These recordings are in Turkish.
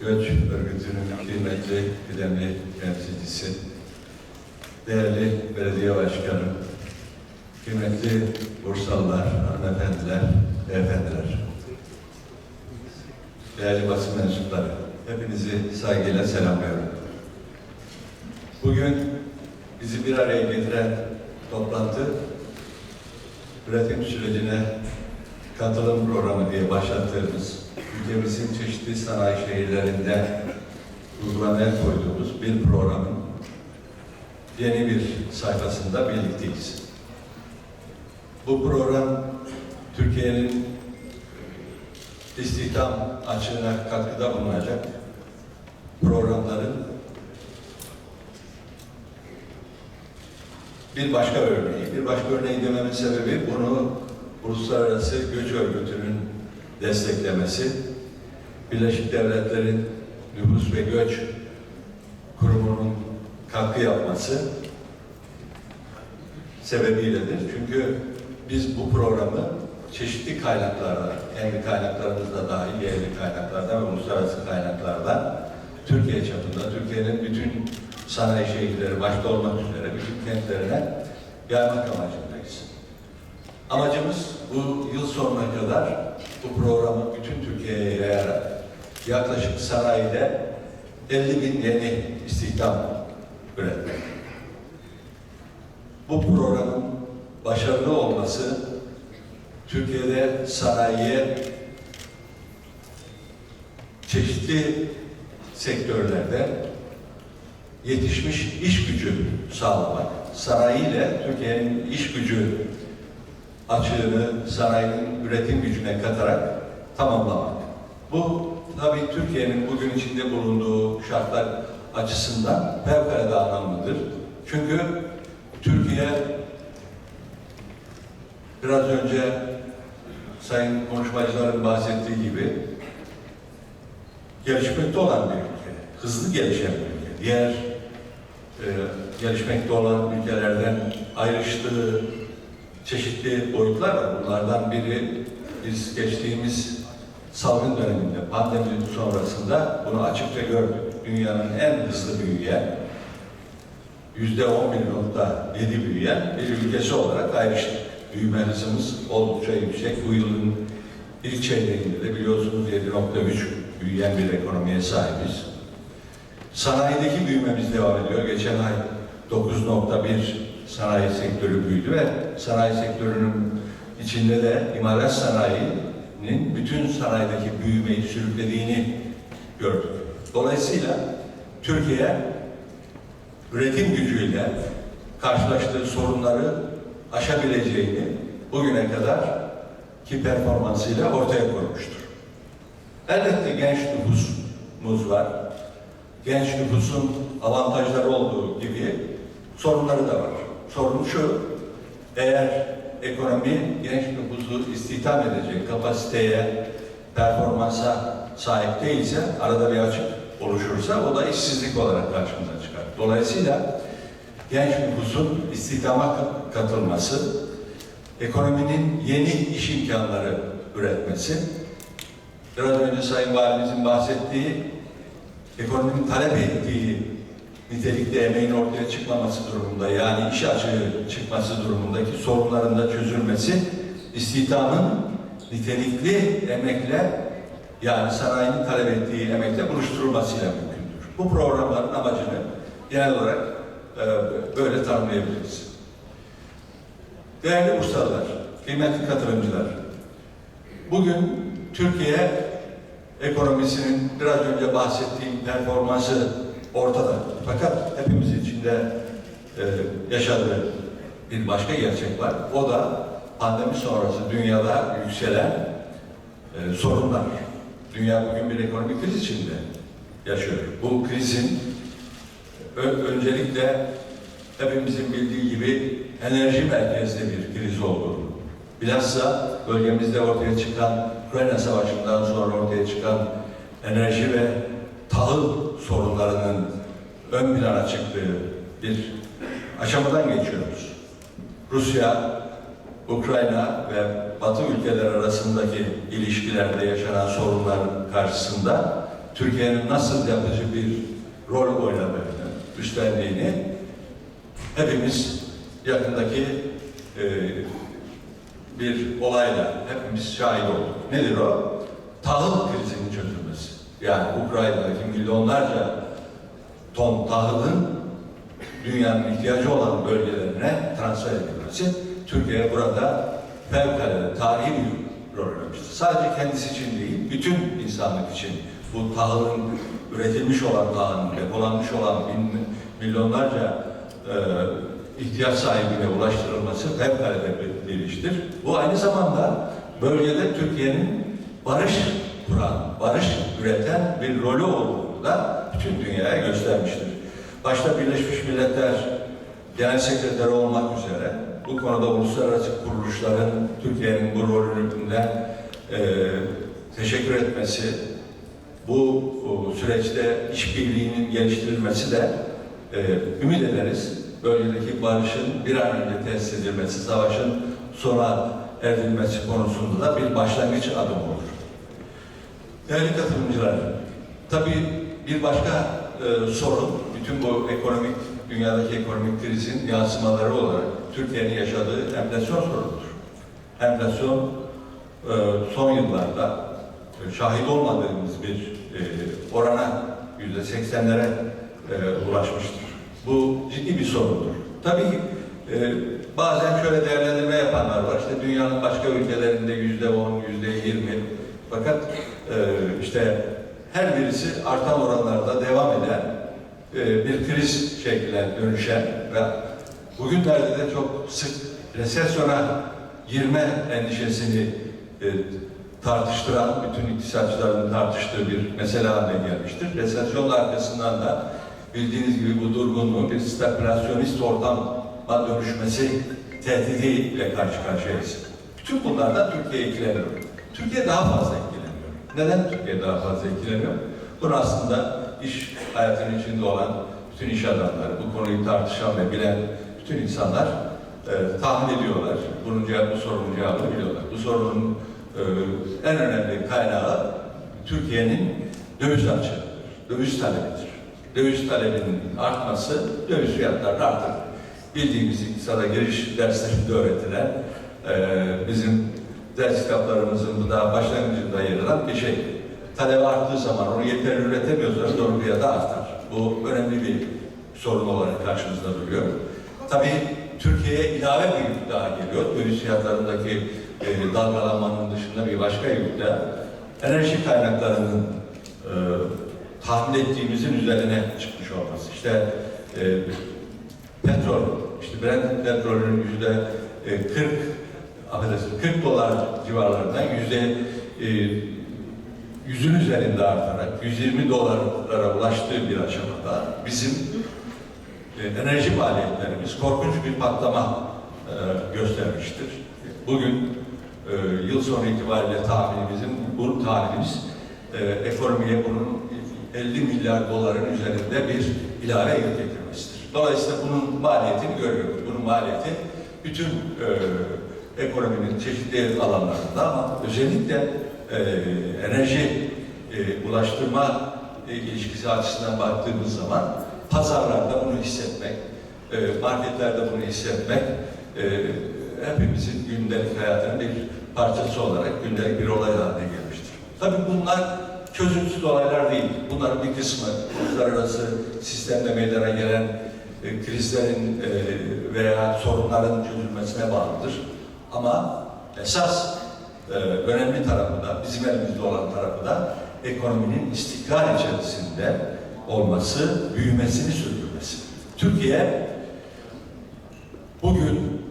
Göç Örgütü'nün kıymetli, kıdemli temsilcisi, değerli belediye başkanım, kıymetli Bursalılar, hanımefendiler, beyefendiler, değerli basın mensupları, hepinizi saygıyla selamlıyorum. Bugün bizi bir araya getiren toplantı, üretim sürecine katılım programı diye başlattığımız, ülkemizin çeşitli sanayi şehirlerinde uygulamaya koyduğumuz bir programın yeni bir sayfasında birlikteyiz. Bu program Türkiye'nin istihdam açığına katkıda bulunacak programların bir başka örneği. Bir başka örneği dememin sebebi bunu Uluslararası Göç Örgütü'nün desteklemesi, Birleşik Devletler'in Nüfus ve Göç Kurumu'nun katkı yapması sebebiyledir. Çünkü biz bu programı çeşitli kaynaklardan, kendi kaynaklarımız da dahil, yerli kaynaklardan ve uluslararası kaynaklardan Türkiye çapında, Türkiye'nin bütün sanayi şehirleri başta olmak üzere bütün kentlerine yaymak amacındayız. Amacımız bu yıl sonuna kadar bu programı bütün Türkiye'ye yayarak yaklaşık sanayide 50 bin yeni istihdam üretmek. Bu programın başarılı olması Türkiye'de sanayiye çeşitli sektörlerde yetişmiş iş gücü sağlamak, sanayiyle Türkiye'nin iş gücü açığını sanayinin üretim gücüne katarak tamamlamak. Bu tabii Türkiye'nin bugün içinde bulunduğu şartlar açısından fevkalade anlamlıdır. Çünkü Türkiye biraz önce sayın konuşmacıların bahsettiği gibi gelişmekte olan bir ülke, hızlı gelişen bir ülke. Diğer e, gelişmekte olan ülkelerden ayrıştığı çeşitli boyutlar var. Bunlardan biri biz geçtiğimiz salgın döneminde, pandemi sonrasında bunu açıkça gördük. Dünyanın en hızlı büyüyen, yüzde on nokta yedi büyüyen bir ülkesi olarak ayrıştık. Büyüme hızımız oldukça yüksek. Bu yılın ilk çeyreğinde de biliyorsunuz 7.3 büyüyen bir ekonomiye sahibiz. Sanayideki büyümemiz devam ediyor. Geçen ay 9.1 sanayi sektörü büyüdü ve sanayi sektörünün içinde de imalat sanayinin bütün sanayideki büyümeyi sürüklediğini gördük. Dolayısıyla Türkiye üretim gücüyle karşılaştığı sorunları aşabileceğini bugüne kadar ki performansıyla ortaya koymuştur. Elbette genç nüfusumuz var. Genç nüfusun avantajları olduğu gibi sorunları da var. Sorun şu, eğer ekonomi genç nüfusu istihdam edecek kapasiteye, performansa sahip değilse, arada bir açık oluşursa o da işsizlik olarak karşımıza çıkar. Dolayısıyla genç nüfusun istihdama katılması, ekonominin yeni iş imkanları üretmesi, biraz önce Sayın Valimizin bahsettiği, ekonominin talep ettiği nitelikte emeğin ortaya çıkmaması durumunda, yani iş açığı çıkması durumundaki sorunların da çözülmesi, istihdamın nitelikli emekle, yani sanayinin talep ettiği emekle buluşturulmasıyla mümkündür. Bu programların amacını genel olarak e, böyle tanımlayabiliriz. Değerli Bursalılar, kıymetli katılımcılar, bugün Türkiye ekonomisinin biraz önce bahsettiğim performansı ortada. Fakat hepimiz içinde e, yaşadığı bir başka gerçek var. O da pandemi sonrası dünyada yükselen e, sorunlar. Dünya bugün bir ekonomik kriz içinde yaşıyor. Bu krizin ö- öncelikle hepimizin bildiği gibi enerji merkezli bir kriz olduğunu, bilhassa bölgemizde ortaya çıkan Ukrayna Savaşı'ndan sonra ortaya çıkan enerji ve tahıl sorunlarının ön plana çıktığı bir aşamadan geçiyoruz. Rusya Ukrayna ve Batı ülkeler arasındaki ilişkilerde yaşanan sorunların karşısında Türkiye'nin nasıl yapıcı bir rol oynadığını, üstlendiğini hepimiz yakındaki e, bir olayla hepimiz şahit olduk. Nedir o? Tahıl çözülmesi. Yani Ukrayna'daki milyonlarca ton tahılın dünyanın ihtiyacı olan bölgelerine transfer edilmesi. Türkiye burada fevkalade tarihi bir rol oynamıştır. Sadece kendisi için değil, bütün insanlık için bu tahılın üretilmiş olan tahılın, depolanmış olan bin, milyonlarca e, ihtiyaç sahibine ulaştırılması fevkalade bir, bir iştir. Bu aynı zamanda bölgede Türkiye'nin barış kuran, barış üreten bir rolü olduğunu da bütün dünyaya göstermiştir. Başta Birleşmiş Milletler Genel Sekreteri olmak üzere bu konuda uluslararası kuruluşların Türkiye'nin bu rolünden e, teşekkür etmesi, bu o, süreçte işbirliğinin geliştirilmesi de e, ümit ederiz. Bölgedeki barışın bir an önce tesis edilmesi, savaşın sona erdirilmesi konusunda da bir başlangıç adım olur. Değerli katılımcılar, tabii bir başka e, sorun, bütün bu ekonomik, dünyadaki ekonomik krizin yansımaları olarak Türkiye'nin yaşadığı enflasyon sorunudur. Enflasyon e, son yıllarda e, şahit olmadığımız bir e, orana yüzde seksenlere e, ulaşmıştır. Bu ciddi bir sorundur. Tabii e, bazen şöyle değerlendirme yapanlar var. İşte dünyanın başka ülkelerinde yüzde on, yüzde yirmi. Fakat işte her birisi artan oranlarda devam eden e, bir kriz şekline dönüşen ve bugünlerde de çok sık resesyona girme endişesini e, tartıştıran, bütün iktisatçıların tartıştığı bir mesele haline gelmiştir. Resesyonun arkasından da bildiğiniz gibi bu durgunluğun bir stagflasyonist ortama dönüşmesi tehdidiyle karşı karşıyayız. Bütün bunlardan Türkiye etkileniyor. Türkiye daha fazla. Neden Türkiye daha fazla etkileniyor? Bunu aslında iş hayatının içinde olan bütün iş adamları, bu konuyu tartışan ve bilen bütün insanlar e, tahmin ediyorlar. Bunun cevabı, bu sorunun cevabını biliyorlar. Bu sorunun e, en önemli kaynağı Türkiye'nin döviz açığıdır, döviz talebidir. Döviz talebinin artması döviz fiyatlarını artırır. Bildiğimiz iktisada giriş derslerinde öğretilen e, bizim ders kitaplarımızın bu daha başlangıcında yer alan bir şey. Talep arttığı zaman onu yeterli üretemiyorsanız doğru fiyatı artar. Bu önemli bir sorun olarak karşımızda duruyor. Tabii Türkiye'ye ilave bir yük daha geliyor. Döviz fiyatlarındaki e, dalgalanmanın dışında bir başka yük de enerji kaynaklarının e, tahmin ettiğimizin üzerine çıkmış olması. İşte e, petrol, işte Brent petrolünün yüzde e, 40 affedersiniz 40 dolar civarlarından yüzde e, yüzün üzerinde artarak 120 dolarlara ulaştığı bir aşamada bizim e, enerji maliyetlerimiz korkunç bir patlama e, göstermiştir. Bugün yıl sonu itibariyle tahminimizin, bu tahminimiz ekonomiye bunun 50 milyar doların üzerinde bir ilave yük getirmesidir. Dolayısıyla bunun maliyetini görüyoruz. Bunun maliyeti bütün ekonominin çeşitli alanlarında ama özellikle e, enerji e, ulaştırma e, ilişkisi açısından baktığımız zaman pazarlarda bunu hissetmek, e, marketlerde bunu hissetmek e, hepimizin gündelik hayatının bir parçası olarak gündelik bir olay haline gelmiştir. Tabii bunlar çözümsüz olaylar değil. Bunların bir kısmı uluslararası sistemde meydana gelen e, krizlerin e, veya sorunların çözülmesine bağlıdır. Ama esas e, önemli tarafı da, bizim elimizde olan tarafı da ekonominin istikrar içerisinde olması, büyümesini sürdürmesi. Türkiye bugün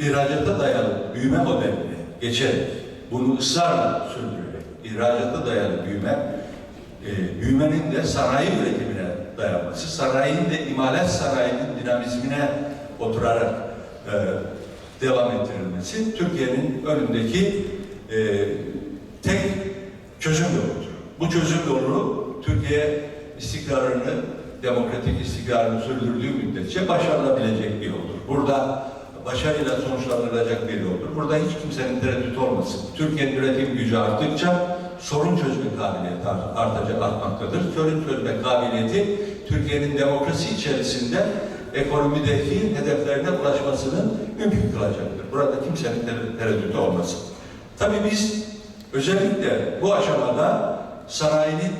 ihracata dayalı büyüme modeline geçerek bunu ısrarla sürdürerek ihracata dayalı büyüme e, büyümenin de sanayi üretimine dayanması, sanayinin de imalat sanayinin dinamizmine oturarak e, devam ettirilmesi Türkiye'nin önündeki e, tek çözüm yoludur. Bu çözüm yolu Türkiye istikrarını, demokratik istikrarını sürdürdüğü müddetçe başarılabilecek bir yoldur. Burada başarıyla sonuçlanılacak bir yoldur. Burada hiç kimsenin tereddüt olmasın. Türkiye'nin üretim gücü arttıkça sorun çözme kabiliyeti art- artacak, artmaktadır. Sorun çözme kabiliyeti Türkiye'nin demokrasi içerisinde ekonomideki hedeflerine ulaşmasını mümkün kılacaktır. Burada kimsenin tere- tereddütü olmasın. Tabii biz özellikle bu aşamada sanayinin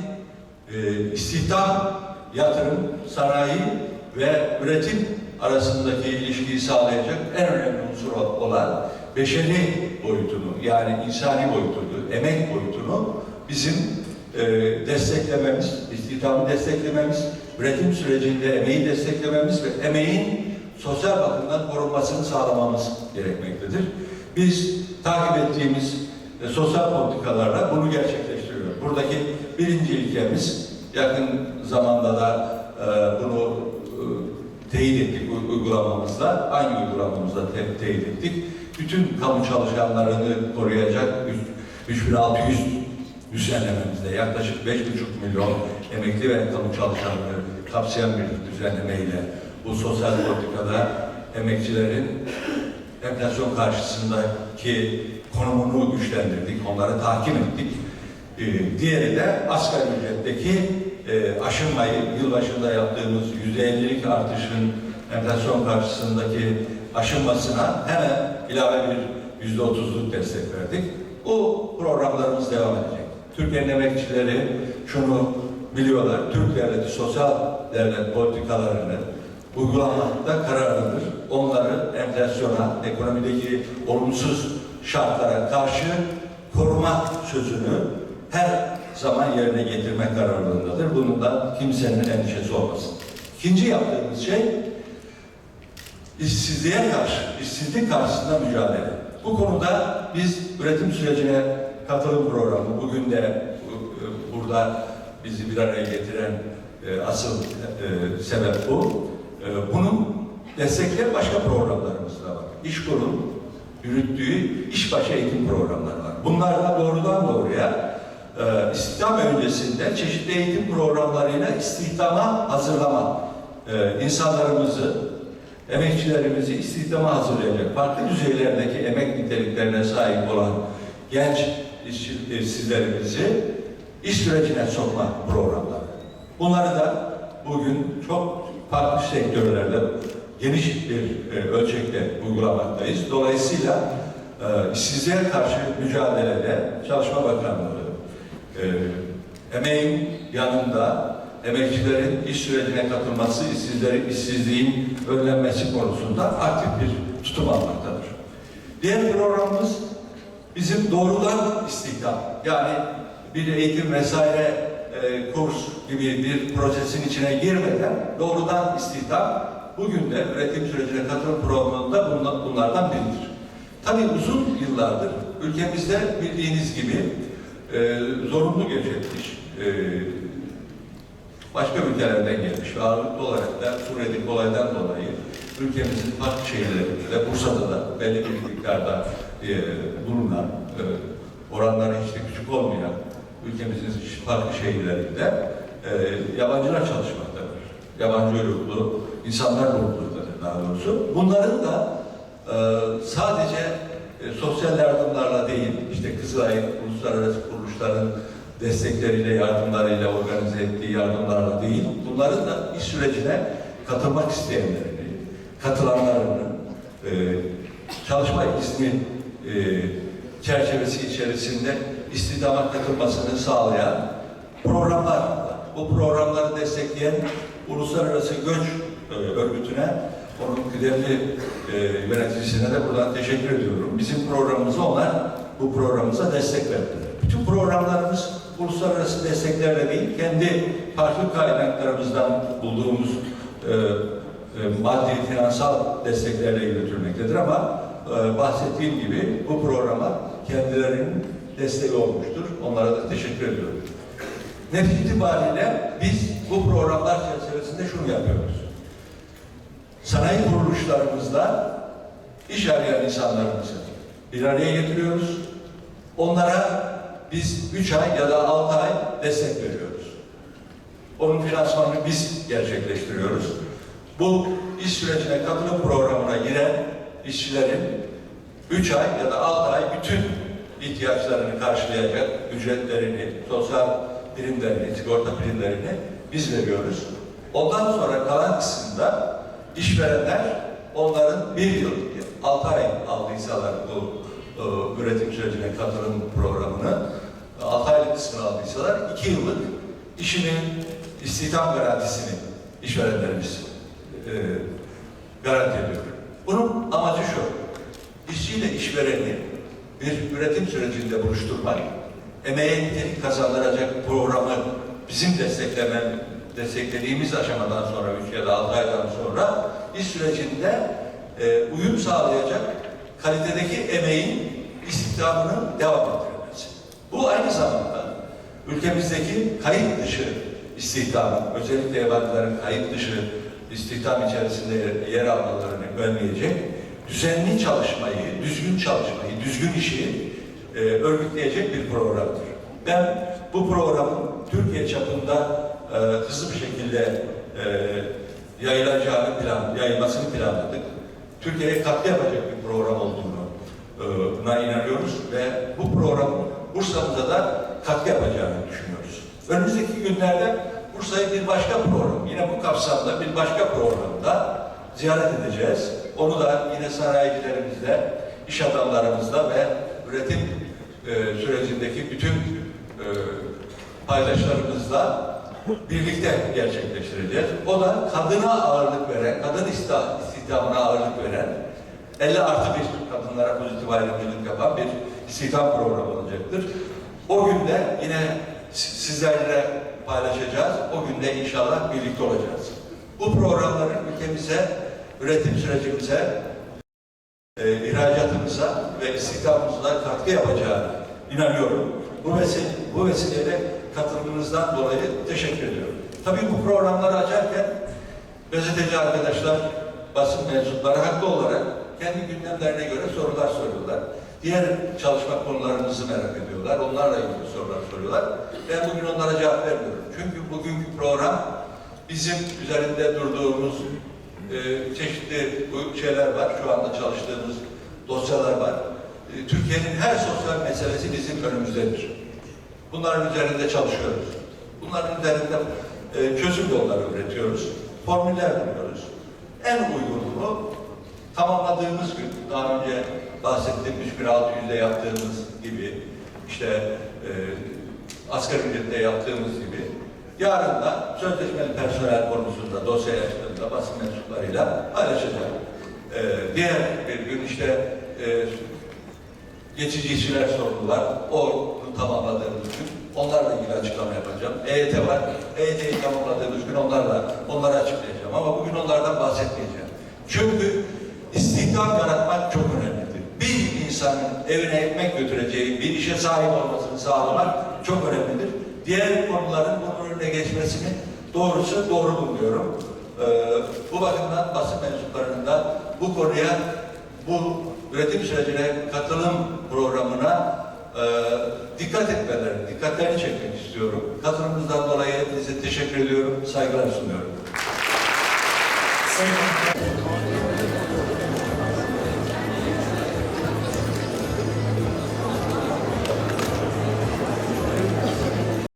e, istihdam, yatırım, sanayi ve üretim arasındaki ilişkiyi sağlayacak en önemli unsur olan beşeri boyutunu yani insani boyutunu, emek boyutunu bizim e, desteklememiz, istihdamı desteklememiz, üretim sürecinde emeği desteklememiz ve emeğin sosyal bakımdan korunmasını sağlamamız gerekmektedir. Biz takip ettiğimiz e, sosyal politikalarla bunu gerçekleştiriyoruz. Buradaki birinci ilkemiz yakın zamanda da e, bunu e, teyit ettik uygulamamızda. Aynı uygulamamızda te- teyit ettik. Bütün kamu çalışanlarını koruyacak üç- 3600 düzenlememizde yaklaşık 5,5 milyon emekli ve kamu çalışanları kapsayan bir düzenlemeyle bu sosyal politikada emekçilerin enflasyon karşısındaki konumunu güçlendirdik, onları tahkim ettik. Ee, diğeri de asgari ücretteki e, aşınmayı, yılbaşında yaptığımız %50'lik artışın enflasyon karşısındaki aşınmasına hemen ilave bir %30'luk destek verdik. Bu programlarımız devam edecek. Türkiye'nin emekçileri şunu biliyorlar, Türk devleti sosyal devlet politikalarını uygulamakta kararlıdır. Onları enflasyona, ekonomideki olumsuz şartlara karşı koruma sözünü her zaman yerine getirme kararlılığındadır. Bunun da kimsenin endişesi olmasın. İkinci yaptığımız şey işsizliğe karşı, işsizlik karşısında mücadele. Bu konuda biz üretim sürecine katılım programı, bugün de e, burada bizi bir araya getiren e, asıl e, sebep bu. E, bunun destekleyen başka programlarımız da var. İşkur'un yürüttüğü işbaşı eğitim programları var. Bunlar da doğrudan doğruya e, istihdam öncesinde çeşitli eğitim programlarıyla istihdama hazırlama, e, insanlarımızı, emekçilerimizi istihdama hazırlayacak, farklı düzeylerdeki emek niteliklerine sahip olan genç işçi- işsizlerimizi iş sürecine sokma programları. Bunları da bugün çok farklı sektörlerde geniş bir e, ölçekte uygulamaktayız. Dolayısıyla e, işsizliğe karşı mücadelede Çalışma Bakanlığı e, emeğin yanında emekçilerin iş sürecine katılması, işsizlerin, işsizliğin önlenmesi konusunda aktif bir tutum almaktadır. Diğer programımız bizim doğrudan istihdam. Yani bir eğitim vesaire e, kurs gibi bir prosesin içine girmeden doğrudan istihdam bugün de üretim sürecine katılım programında bunlar- bunlardan biridir. Tabii uzun yıllardır ülkemizde bildiğiniz gibi e, zorunlu geçirmiş, e, başka ülkelerden gelmiş ve ağırlıklı olarak da Suriye'deki olaydan dolayı ülkemizin farklı şehirlerinde, Bursa'da da belli bir miktarda e, bulunan, e, oranları hiç de küçük olmayan ülkemizin farklı şehirlerinde e, yabancılar çalışmaktadır. Yabancı uyruklu insanlar bulunmaktadır daha doğrusu. Bunların da e, sadece e, sosyal yardımlarla değil, işte Kızılay uluslararası kuruluşların destekleriyle, yardımlarıyla organize ettiği yardımlarla değil, bunların da iş sürecine katılmak isteyenlerini, katılanlarını, e, çalışma izni e, çerçevesi içerisinde istihdama katılmasını sağlayan programlar. Bu programları destekleyen Uluslararası Göç e, Örgütü'ne, onun kıdemli e, yöneticisine de buradan teşekkür ediyorum. Bizim programımıza onlar bu programımıza destek verdiler. Bütün programlarımız uluslararası desteklerle değil, kendi farklı kaynaklarımızdan bulduğumuz e, e, maddi, finansal desteklerle yürütülmektedir ama e, bahsettiğim gibi bu programa kendilerinin desteği olmuştur. Onlara da teşekkür ediyorum. Netice itibariyle biz bu programlar çerçevesinde şunu yapıyoruz. Sanayi kuruluşlarımızda iş arayan insanlarımızı bir araya getiriyoruz. Onlara biz 3 ay ya da 6 ay destek veriyoruz. Onun finansmanını biz gerçekleştiriyoruz. Bu iş sürecine katılım programına giren işçilerin 3 ay ya da 6 ay bütün ihtiyaçlarını karşılayacak ücretlerini, sosyal primlerini, sigorta primlerini biz veriyoruz. Ondan sonra kalan kısımda işverenler onların bir yıl, 6 ay aldıysalar bu e, üretim sürecine katılım programını, 6 aylık kısmını aldıysalar 2 yıllık işinin istihdam garantisini işverenlerimiz e, garanti ediyor. Bunun amacı şu, işçiyle işvereni bir üretim sürecinde buluşturmak, emeğe nitelik kazandıracak programı bizim desteklemen, desteklediğimiz aşamadan sonra, 3 ya da 6 aydan sonra iş sürecinde e, uyum sağlayacak kalitedeki emeğin istihdamının devam ettirilmesi. Bu aynı zamanda ülkemizdeki kayıt dışı istihdamın, özellikle yabancıların kayıt dışı istihdam içerisinde yer almalarını önleyecek, düzenli çalışmayı, düzgün çalışmayı, düzgün işi e, örgütleyecek bir programdır. Ben bu programın Türkiye çapında e, hızlı bir şekilde e, yayılacağını plan, yayılmasını planladık. Türkiye'ye katkı yapacak bir program olduğunu e, buna inanıyoruz ve bu programın Bursa'mıza da katkı yapacağını düşünüyoruz. Önümüzdeki günlerde Bursa'yı bir başka program, yine bu kapsamda bir başka programda ziyaret edeceğiz. Onu da yine sanayicilerimizle, iş adamlarımızla ve üretim e, sürecindeki bütün e, paydaşlarımızla birlikte gerçekleştireceğiz. O da kadına ağırlık veren, kadın istih- istihdamına ağırlık veren, 50 artı bir kadınlara pozitif ayrımcılık yapan bir istihdam programı olacaktır. O günde yine si- sizlerle paylaşacağız. O günde inşallah birlikte olacağız. Bu programların ülkemize, üretim sürecimize, e, ihracatımıza ve istihdamımıza katkı yapacağına inanıyorum. Bu vesile, bu vesileyle katılımınızdan dolayı teşekkür ediyorum. Tabii bu programları açarken gazeteci arkadaşlar, basın mensupları haklı olarak kendi gündemlerine göre sorular soruyorlar. Diğer çalışma konularımızı merak ediyorlar. Onlarla ilgili sorular soruyorlar. Ben bugün onlara cevap vermiyorum. Çünkü bugünkü program bizim üzerinde durduğumuz e, çeşitli bu şeyler var. Şu anda çalıştığımız dosyalar var. E, Türkiye'nin her sosyal meselesi bizim önümüzdedir. Bunların üzerinde çalışıyoruz. Bunların üzerinde e, çözüm yolları üretiyoruz. Formüller buluyoruz. En uygunu tamamladığımız gün, daha önce bahsettiğim 3600'de yaptığımız gibi, işte e, asgari ücrette yaptığımız gibi, yarın da sözleşmeli personel konusunda dosya açtığında basın mensuplarıyla paylaşacağım. E, diğer bir gün işte e, geçici işçiler sorunu var. Onu tamamladığımız gün onlarla ilgili açıklama yapacağım. EYT var. EYT'yi tamamladığımız gün onlarla onları açıklayacağım. Ama bugün onlardan bahsetmeyeceğim. Çünkü istihdam yaratmak çok önemlidir. Bir insanın evine ekmek götüreceği bir işe sahip olmasını sağlamak çok önemlidir. Diğer konuların bunun önüne geçmesini doğrusu doğru buluyorum. Ee, bu bakımdan basın mensuplarının da bu konuya bu üretim sürecine katılım programına e, dikkat etmelerini, dikkatlerini çekmek istiyorum. Katılımınızdan dolayı hepinize teşekkür ediyorum, saygılar sunuyorum. Sayın